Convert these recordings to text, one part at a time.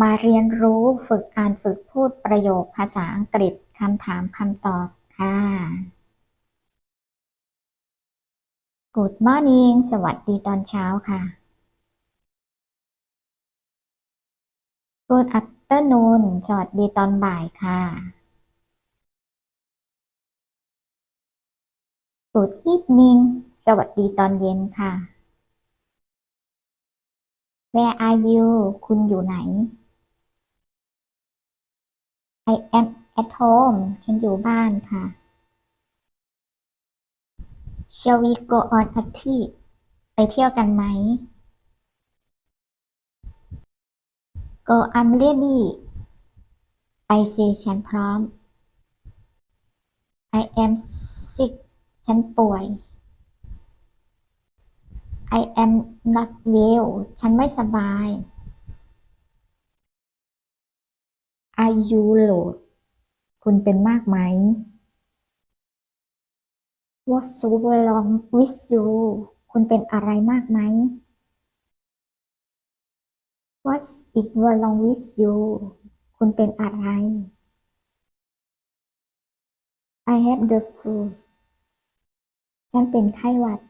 มาเรียนรู้ฝึกอ่านฝึกพูดประโยคภาษาอังกฤษคำถามคำตอบค่ะ Good morning สวัสดีตอนเช้าค่ะ Good afternoon สวัสดีตอนบ่ายค่ะ Good evening สวัสดีตอนเย็นค่ะ Where are you คุณอยู่ไหน I am at home ฉันอยู่บ้านค่ะ Shall we go on a trip ไปเที่ยวกันไหม Go I'm ready ไปสิฉันพร้อม I am sick ฉันป่วย I am not well ฉันไม่สบาย Are you low คุณเป็นมากไหม What's wrong with you คุณเป็นอะไรมากไหม What's it wrong with you คุณเป็นอะไร I have the flu ฉันเป็นไข้หวัด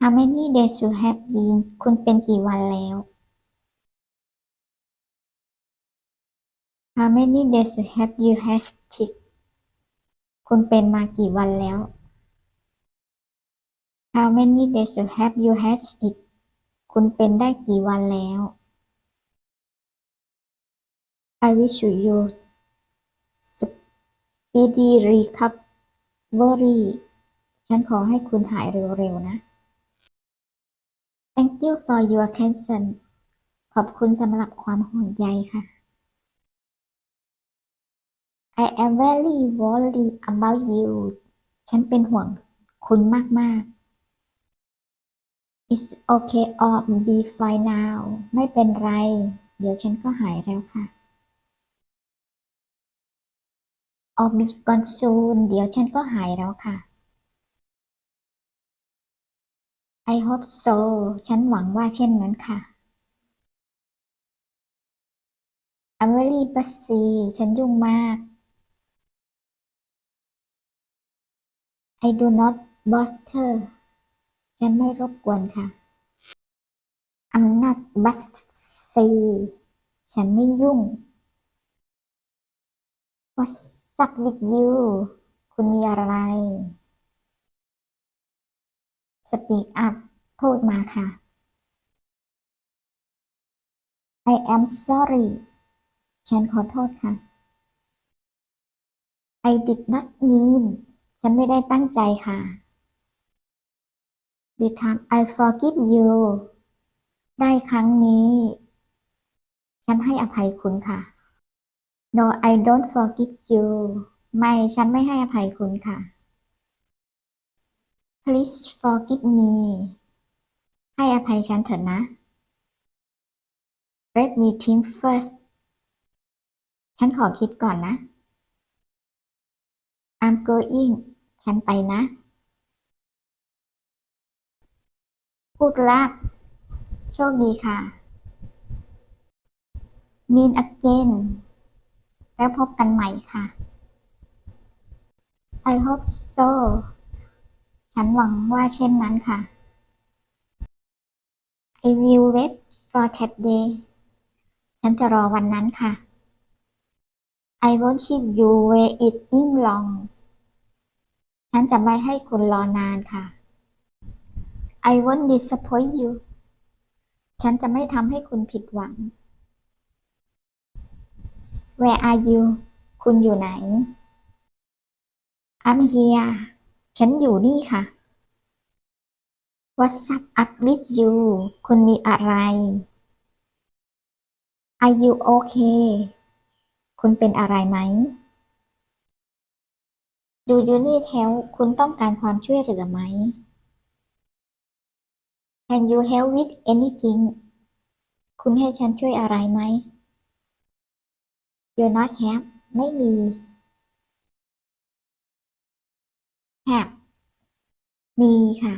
How many days you have been คุณเป็นกี่วันแล้ว How many days have you had sick คุณเป็นมากี่วันแล้ว How many days have you had sick คุณเป็นได้กี่วันแล้ว I wish you speedy recovery ฉันขอให้คุณหายเร็วๆนะ Thank you for your concern ขอบคุณสำหรับความห่วงใยค่ะ I am very worried about you ฉันเป็นห่วงคุณมาก ๆ It's okay or be fine now ไม่เป็นไร เดี๋ยวฉันก็หายแล้วค่ะ or be gone soon เดี๋ยวฉันก็หายแล้วค่ะ I hope so ฉันหวังว่าเช่นนั้นค่ะ I'm very busy ฉันยุ่งมาก I do not bother ฉันไม่รบกวนค่ะ I'm not busy ฉันไม่ยุ่ง What's up with you คุณมีอะไร Speak up พูดมาค่ะ I am sorry ฉันขอโทษค่ะ I did not mean ฉันไม่ได้ตั้งใจค่ะ The time I forgive you ได้ครั้งนี้ ฉันให้อภัยคุณค่ะ No I don't forgive you ไม่ฉันไม่ให้อภัยคุณค่ะ Please forgive me ให้อภัยฉันเถอะนะ Let me think first ฉันขอคิดก่อนนะ I'm going ฉันไปนะ พูดลักโชคดีค่ะ Mean again แล้วพบกันใหม่ค่ะ I hope so ฉันหวังว่าเช่นนั้นค่ะ I will wait for that day ฉันจะรอวันนั้นค่ะ I won't keep you waiting long ฉันจะไม่ให้คุณรอนานค่ะ I won't disappoint you ฉันจะไม่ทำให้คุณผิดหวัง Where are you คุณอยู่ไหน I'm here ฉันอยู่นี่ค่ะ What's up up with you คุณมีอะไร Are you okay คุณเป็นอะไรไหม Do you need help คุณต้องการความช่วยเหลือไหม Can you help with anything คุณให้ฉันช่วยอะไรไหม You not have ไม่มี Have มีค่ะ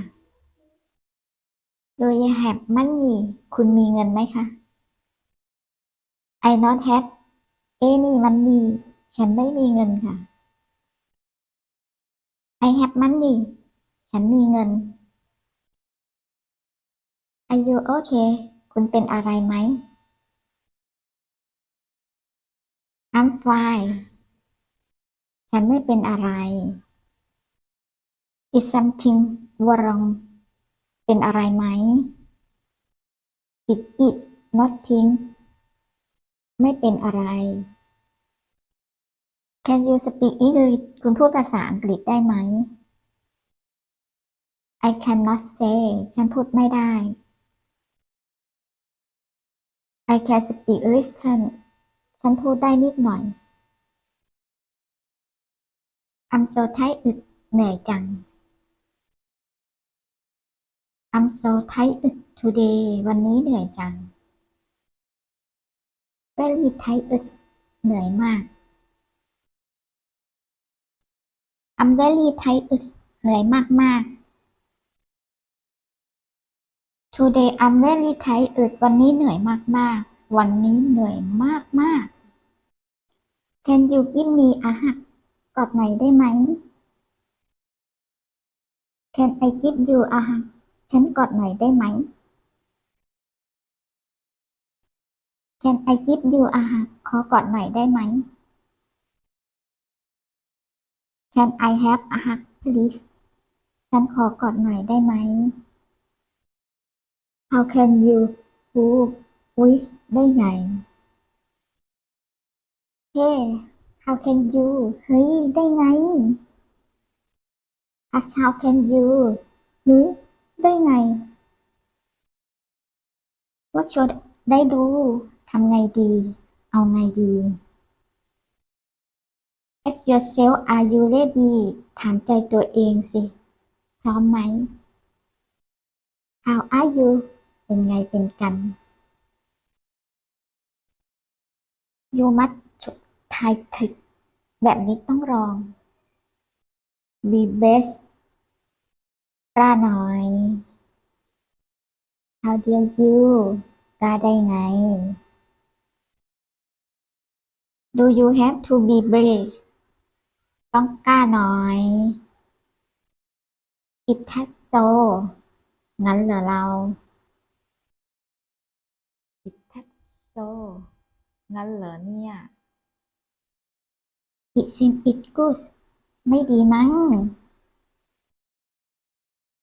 Do you have money คุณมีเงินไหมคะ I not have เอนี่มันมี ฉันไม่มีเงินค่ะ I have money ฉันมีเงิน Are you okay คุณเป็นอะไรไหม I'm fine ฉันไม่เป็นอะไร Is something wrong เป็นอะไรไหม It is nothing ไม่เป็นอะไร Can you speak English คุณพูดภาษาอังกฤษได้ไหม I cannot say ฉันพูดไม่ได้ I can speak listen ฉันพูดได้นิดหน่อย I'm so tired เหนื่อยจัง I'm so tired today วันนี้เหนื่อยจัง Very tired เหนื่อยมาก I'm very tired เหนื่อยมากมาก ๆ Today I'm very tired วันนี้เหนื่อยมากมากๆวันนี้เหนื่อยมากมาก ๆ Can you give me a hug กอดหน่อยได้ไหม Can I give you a hug ฉันกอดหน่อยได้ไหม Can I give you a hug ขอกอดหน่อยได้ไหม Can I have a hug please ฉันขอกอดหน่อยได้ไหม How can you ฮูอุ๊ยได้ไง Hey how can you เฮ้ย ได้ไง As how can you หรือได้ไง What should ได้ดูทำไงดี เอาไงดี Ask yourself are you ready ถามใจตัวเองสิ พร้อมไหม How are you เป็นไงเป็นกัน You must try trick แบบนี้ต้องลอง Be best กล้าหน่อย How dare you กล้าได้ไง Do you have to be brave ต้องกล้าน้อย อิทัสโซ งั้นเหรอเรา อิทัสโซ งั้นเหรอเนี่ยอิซิมอิทกุสไม่ดีมั้ง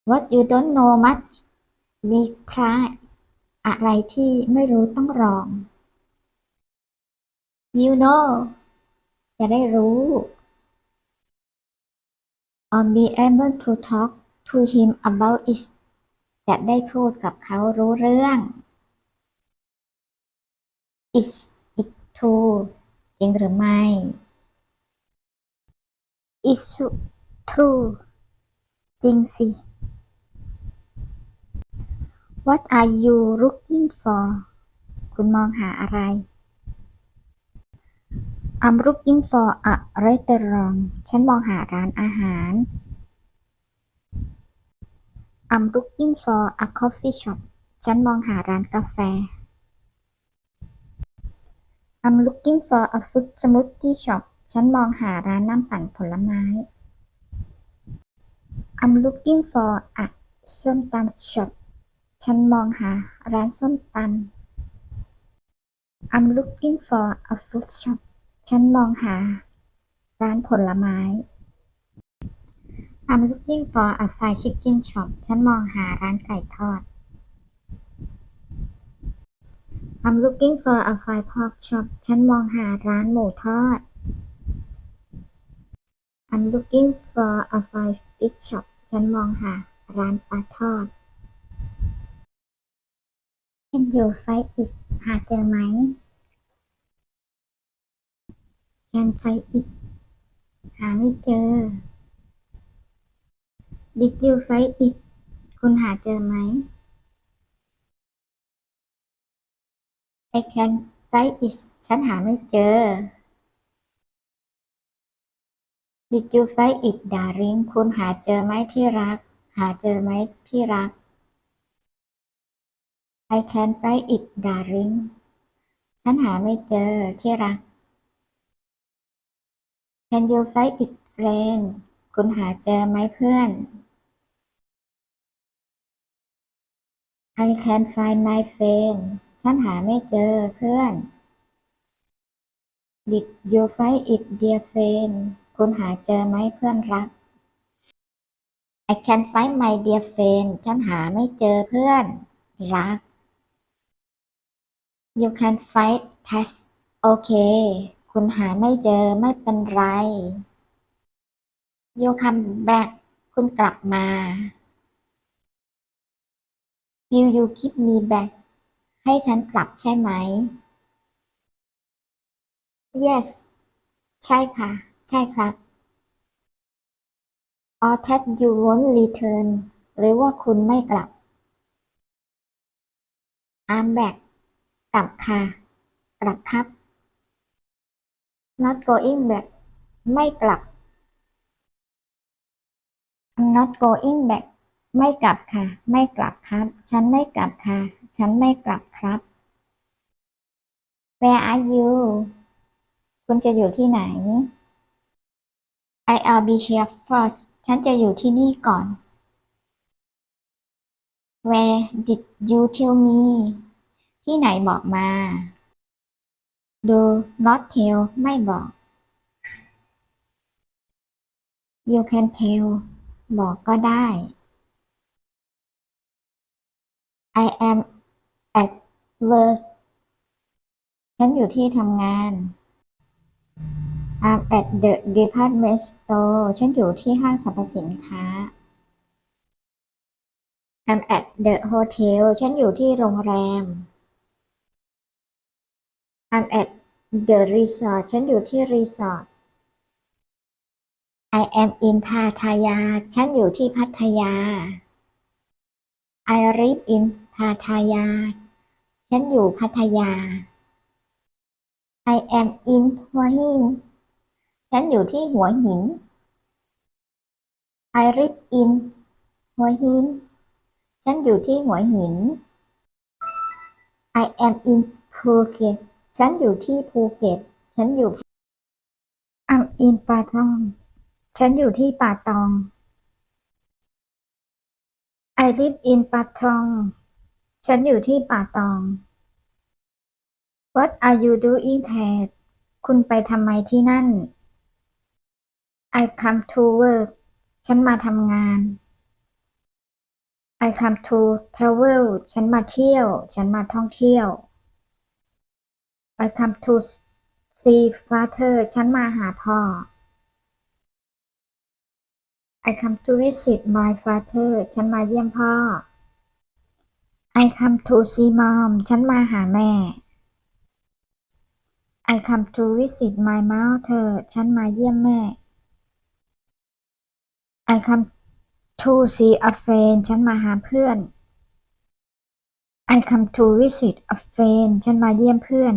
What you don't know much reply อะไรที่ไม่รู้ต้องลอง You know จะได้รู้ or be able to talk to him about it จะได้พูดกับเขารู้เรื่อง is it true จริงหรือไม่ is true จริงสิ What are you looking for คุณมองหาอะไร I'm looking for a restaurant ฉันมองหาร้านอาหาร I'm looking for a coffee shop ฉันมองหาร้านกาแฟ I'm looking for a fruit smoothie shop ฉันมองหาร้านน้ำปั่นผลไม้ I'm looking for a ส้มตำ shop ฉันมองหาร้านส้มตำ I'm looking for a fruit shop ฉันมองหา ร้านผลไม้ I'm looking for a fried chicken shop ฉันมองหาร้านไก่ทอด I'm looking for a fried pork shop ฉันมองหาร้านหมูทอด I'm looking for a fried fish shop ฉันมองหาร้านปลาทอด Can you find it หาเจอไหม ญไฟอีก หาไม่เจอ Did you find it คุณหาเจอไหมไอแคนไฟอิดฉันหาไม่เจอ Did you find it darling คุณหาเจอไหมที่รัก หาเจอไหมที่รักไอแคนไฟอิด darling ฉันหาไม่เจอที่รัก Can you find it friend คุณหาเจอไหมเพื่อน I can find my friend ฉันหาไม่เจอเพื่อน Did you find it dear friend คุณหาเจอไหมเพื่อนรัก I can find my dear friend ฉันหาไม่เจอเพื่อน รัก You can find test โอเคุณหาไม่เจอไม่เป็นไร You come back คุณกลับมา Will you give me back ให้ฉันกลับใช่ไหม Yes ใช่ค่ะ ใช่ครับ Or that you won't return หรือว่าคุณไม่กลับ I'm back กลับค่ะ กลับครับ Not going back ไม่กลับ I'm not going back ไม่กลับค่ะ ไม่กลับครับ ฉันไม่กลับค่ะ ฉันไม่กลับครับ Where are you คุณจะอยู่ที่ไหน I'll be here first ฉันจะอยู่ที่นี่ก่อน Where did you tell me ที่ไหนบอกมา Do not tell ไม่บอก You can tell บอกก็ได้ I am at work ฉันอยู่ที่ทำงาน I'm at the department store ฉันอยู่ที่ห้างสรรพสินค้า I'm at the hotel ฉันอยู่ที่โรงแรม I'm at the resort ฉันอยู่ที่รีสอร์ท I am in พัทยา ฉันอยู่ที่พัทยา I live in พัทยา ฉันอยู่พัทยา I am in หัวหิน ฉันอยู่ที่หัวหิน I live in หัวหิน ฉันอยู่ที่หัวหิน I am in Phuket ฉันอยู่ที่ภูเก็ต ฉันอยู่ I'm in ป่าตอง ฉันอยู่ที่ป่าตอง I live in ป่าตอง ฉันอยู่ที่ป่าตอง What are you doing there คุณไปทำไมที่นั่น I come to work ฉันมาทำงาน I come to travel ฉันมาเที่ยว ฉันมาท่องเที่ยว I come to see father ฉันมาหาพ่อ I come to visit my father ฉันมาเยี่ยมพ่อ I come to see mom ฉันมาหาแม่ I come to visit my mother ฉันมาเยี่ยมแม่ I come to see a friend ฉันมาหาเพื่อน I come to visit a friend ฉันมาเยี่ยมเพื่อน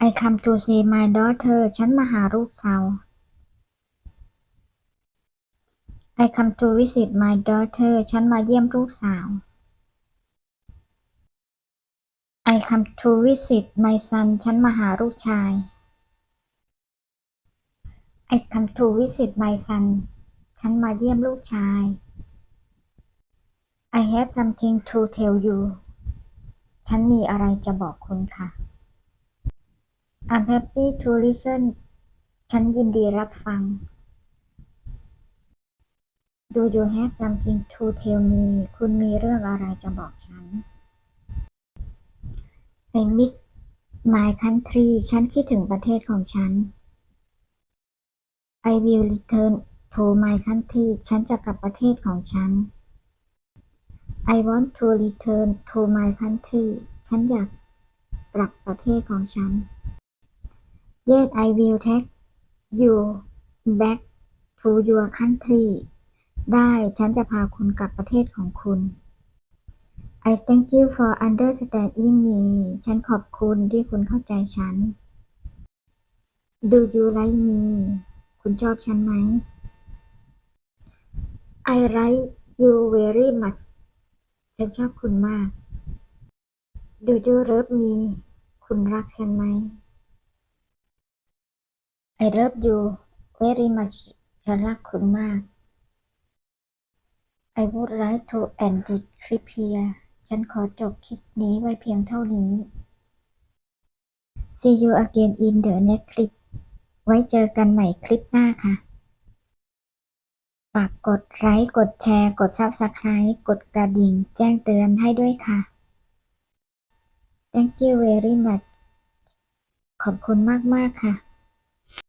ไอคัมทูเซมายดอเธอฉันมาหาลูกสาว ไอคัมทูวิสิตมายดอเธอฉันมาเยี่ยมลูกสาว ไอคัมทูวิสิตมายซันฉันมาหาลูกชาย ไอคัมทูวิสิตมายซันฉันมาเยี่ยมลูกชาย I have something to tell you ฉันมีอะไรจะบอกคุณค่ะ I'm happy to listen ฉันยินดีรับฟัง Do you have something to tell me คุณมีเรื่องอะไรจะบอกฉัน I miss my country ฉันคิดถึงประเทศของฉัน I will return to my country ฉันจะกลับประเทศของฉัน I want to return to my country ฉันอยากกลับประเทศของฉัน Yes I will take you back to your country ได้ฉันจะพาคุณกลับประเทศของคุณ I thank you for understanding me ฉันขอบคุณที่คุณเข้าใจฉัน Do you like me คุณชอบฉันไหม I like you very much ฉันชอบคุณมาก Do you love me คุณรักฉันไหม I love you very much ฉันรักคุณมาก I would like to end the clip here ฉันขอจบคลิปนี้ไว้เพียงเท่านี้ See you again in the next clip ไว้เจอกันใหม่คลิปหน้าค่ะ ฝากกดไลค์ กดแชร์ กด Subscribe กดกระดิ่ง แจ้งเตือนให้ด้วยค่ะ Thank you very much ขอบคุณมาก ๆ ค่ะ